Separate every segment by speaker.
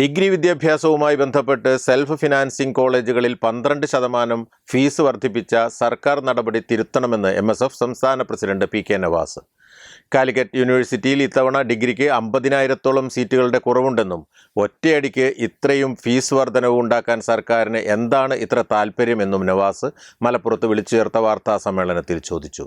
Speaker 1: degree വിദ്യാഭ്യാസവുമായി ബന്ധപ്പെട്ട് self financing കോളേജുകളിൽ പന്ത്രണ്ട് ശതമാനം ഫീസ് വർദ്ധിപ്പിച്ച സർക്കാർ നടപടി തിരുത്തണമെന്ന് എം എസ് എഫ് സംസ്ഥാന president P K Navas. Calicut യൂണിവേഴ്സിറ്റിയിൽ ഇത്തവണ ഡിഗ്രിക്ക് അമ്പതിനായിരത്തോളം സീറ്റുകളുടെ കുറവുണ്ടെന്നും ഒറ്റയടിക്ക് ഇത്രയും ഫീസ് വർധനവ് ഉണ്ടാക്കാൻ സർക്കാരിന് എന്താണ് ഇത്ര താല്പര്യമെന്നും നവാസ് മലപ്പുറത്ത് വിളിച്ചു ചേർത്ത വാർത്താ സമ്മേളനത്തിൽ ചോദിച്ചു.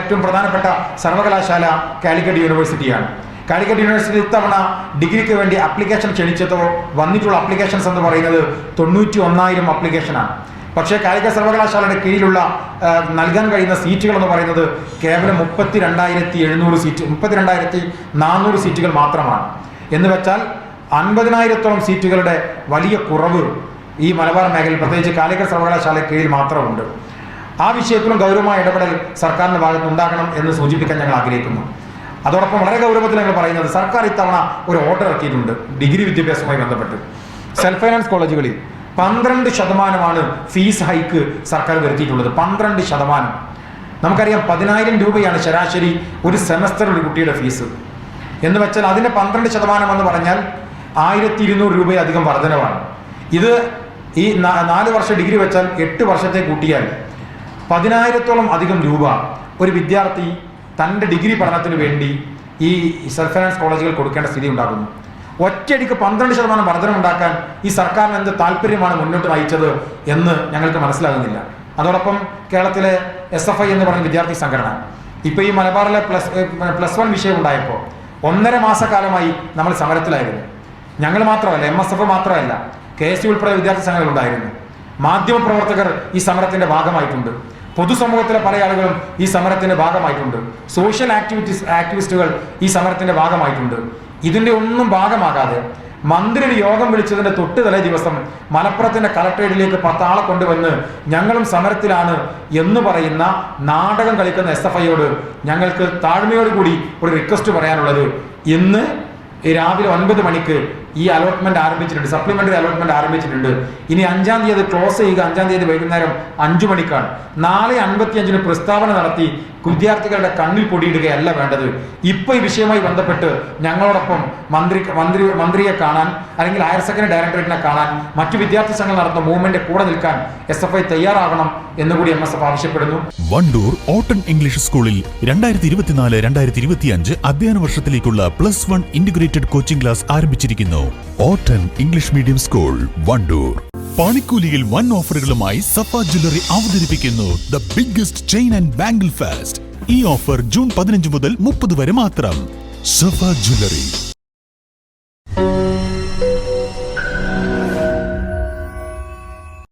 Speaker 2: ഏറ്റവും പ്രധാനപ്പെട്ട സർവകലാശാല കാലിക്കറ്റ് യൂണിവേഴ്സിറ്റിയാണ്. കാലിക്കറ്റ് യൂണിവേഴ്സിറ്റി ഇത്തവണ ഡിഗ്രിക്ക് വേണ്ടി അപ്ലിക്കേഷൻ ക്ഷണിച്ചതോ വന്നിട്ടുള്ള അപ്ലിക്കേഷൻസ് എന്ന് പറയുന്നത് തൊണ്ണൂറ്റി ഒന്നായിരം അപ്ലിക്കേഷനാണ് പക്ഷേ കാലിക്കറ്റ് സർവകലാശാലയുടെ കീഴിലുള്ള നൽകാൻ കഴിയുന്ന സീറ്റുകൾ എന്ന് പറയുന്നത് കേവലം മുപ്പത്തി രണ്ടായിരത്തി എഴുന്നൂറ് സീറ്റ് മുപ്പത്തി രണ്ടായിരത്തി നാനൂറ് സീറ്റുകൾ മാത്രമാണ്. എന്ന് വെച്ചാൽ അൻപതിനായിരത്തോളം സീറ്റുകളുടെ വലിയ കുറവ് ഈ മലബാർ മേഖലയിൽ പ്രത്യേകിച്ച് കാലിക്കറ്റ് സർവകലാശാല കീഴിൽ മാത്രമുണ്ട്. ആ വിഷയത്തിലും ഗൗരവമായ ഇടപെടൽ സർക്കാരിന്റെ ഭാഗത്ത് ഉണ്ടാകണം എന്ന് സൂചിപ്പിക്കാൻ ഞങ്ങൾ ആഗ്രഹിക്കുന്നു. അതോടൊപ്പം വളരെ ഗൗരവത്തിൽ ഞങ്ങൾ പറയുന്നത് സർക്കാർ ഇത്തവണ ഒരു ഓർഡർ ഇറക്കിയിട്ടുണ്ട്. ഡിഗ്രി വിദ്യാഭ്യാസവുമായി ബന്ധപ്പെട്ട്. സെൽഫ് ഫൈനാൻസ് കോളേജുകളിൽ പന്ത്രണ്ട് ശതമാനമാണ് ഫീസ് ഹൈക്ക് സർക്കാർ വരുത്തിയിട്ടുള്ളത്. പന്ത്രണ്ട് ശതമാനം. നമുക്കറിയാം പതിനായിരം രൂപയാണ് ശരാശരി ഒരു സെമസ്റ്റർ ഒരു കുട്ടിയുടെ ഫീസ് എന്ന് വെച്ചാൽ അതിന്റെ പന്ത്രണ്ട് ശതമാനം എന്ന് പറഞ്ഞാൽ ആയിരത്തി ഇരുന്നൂറ് രൂപയധികം വർധനവാണ്. ഇത് ഈ നാല് വർഷം ഡിഗ്രി വെച്ചാൽ എട്ട് വർഷത്തെ കൂട്ടിയാൽ പതിനായിരത്തോളം അധികം രൂപ ഒരു വിദ്യാർത്ഥി തന്റെ ഡിഗ്രി പഠനത്തിന് വേണ്ടി ഈ സെൽഫ് ഫൈനാൻസ് കോളേജുകൾ കൊടുക്കേണ്ട സ്ഥിതി ഉണ്ടാകുന്നു. ഒറ്റയടിക്ക് പന്ത്രണ്ട് ശതമാനം വർധന ഉണ്ടാക്കാൻ ഈ സർക്കാരിന് എന്ത് താല്പര്യമാണ് മുന്നോട്ട് നയിച്ചത് എന്ന് ഞങ്ങൾക്ക് മനസ്സിലാകുന്നില്ല. അതോടൊപ്പം കേരളത്തിലെ എസ് എഫ് ഐ എന്ന് പറയുന്ന വിദ്യാർത്ഥി സംഘടന. ഇപ്പൊ ഈ മലബാറിലെ പ്ലസ് പ്ലസ് വൺ വിഷയം ഉണ്ടായപ്പോൾ ഒന്നര മാസക്കാലമായി നമ്മൾ സമരത്തിലായിരുന്നു. ഞങ്ങൾ മാത്രമല്ല എം എസ് എഫ് മാത്രമല്ല കെ എസ് യു ഉൾപ്പെടെ വിദ്യാർത്ഥി സംഘടനകൾ ഉണ്ടായിരുന്നു. മാധ്യമപ്രവർത്തകർ ഈ സമരത്തിന്റെ ഭാഗമായിട്ടുണ്ട്. പൊതുസമൂഹത്തിലെ പല ആളുകളും ഈ സമരത്തിന്റെ ഭാഗമായിട്ടുണ്ട്. സോഷ്യൽ ആക്ടിവിറ്റീസ് ആക്ടിവിസ്റ്റുകൾ ഈ സമരത്തിന്റെ ഭാഗമായിട്ടുണ്ട്. ഇതിന്റെ ഒന്നും ഭാഗമാകാതെ മന്ത്രി ഒരു യോഗം വിളിച്ചതിന്റെ തൊട്ട് തലേ ദിവസം മലപ്പുറത്തിന്റെ കളക്ടറേറ്റിലേക്ക് പത്താളെ കൊണ്ടുവന്ന് ഞങ്ങളും സമരത്തിലാണ് എന്ന് പറയുന്ന നാടകം കളിക്കുന്ന എസ് എഫ് ഐയോട് ഞങ്ങൾക്ക് താഴ്മയോടുകൂടി ഒരു റിക്വസ്റ്റ് പറയാനുള്ളത്. ഇന്ന് രാവിലെ ഒൻപത് മണിക്ക് ഈ അലോട്ട്മെന്റ് ആരംഭിച്ചിട്ടുണ്ട്. സപ്ലിമെന്ററി അലോട്ട്മെന്റ് ആരംഭിച്ചിട്ടുണ്ട്. ഇനി അഞ്ചാം തീയതി ക്ലോസ് ചെയ്യുക. അഞ്ചാം തീയതി വൈകുന്നേരം അഞ്ചു മണിക്കാണ്. നാളെ അൻപത്തി അഞ്ചിന് പ്രസ്താവന നടത്തി വിദ്യാർത്ഥികളുടെ കണ്ണിൽ പൊടിയിടുകയല്ല വേണ്ടത്. ഇപ്പൊ ഈ വിഷയവുമായി ബന്ധപ്പെട്ട് ഞങ്ങളോടൊപ്പം മന്ത്രി മന്ത്രി മന്ത്രിയെ കാണാൻ അല്ലെങ്കിൽ ഹയർ സെക്കൻഡറി ഡയറക്ടറേറ്റിനെ കാണാൻ മറ്റു വിദ്യാർത്ഥി സംഘം നടത്തുന്ന മൂവ്മെന്റ് കൂടെ നിൽക്കാൻ എസ് എഫ് ഐ തയ്യാറാകണം എന്നുകൂടി എം എസ് എഫ് ആവശ്യപ്പെടുന്നു.
Speaker 3: വണ്ടൂർ ഓട്ടൺ ഇംഗ്ലീഷ് സ്കൂളിൽ രണ്ടായിരത്തി ഇരുപത്തിനാല് രണ്ടായിരത്തി ഇരുപത്തിയഞ്ച് അധ്യയന വർഷത്തിലേക്കുള്ള plus one integrated coaching class ആരംഭിച്ചിരിക്കുന്നു. ഓട്ടൺ ഇംഗ്ലീഷ് മീഡിയം സ്കൂൾ വണ്ടൂർ പണിക്കൂലിയിൽ വൻ ഓഫറുകളുമായി സഫ ജ്വല്ലറി അവതരിപ്പിക്കുന്നു the biggest chain and bangle fest ഈ ഓഫർ ജൂൺ പതിനഞ്ച് മുതൽ മുപ്പത് വരെ മാത്രം. സഫ ജ്വല്ലറി.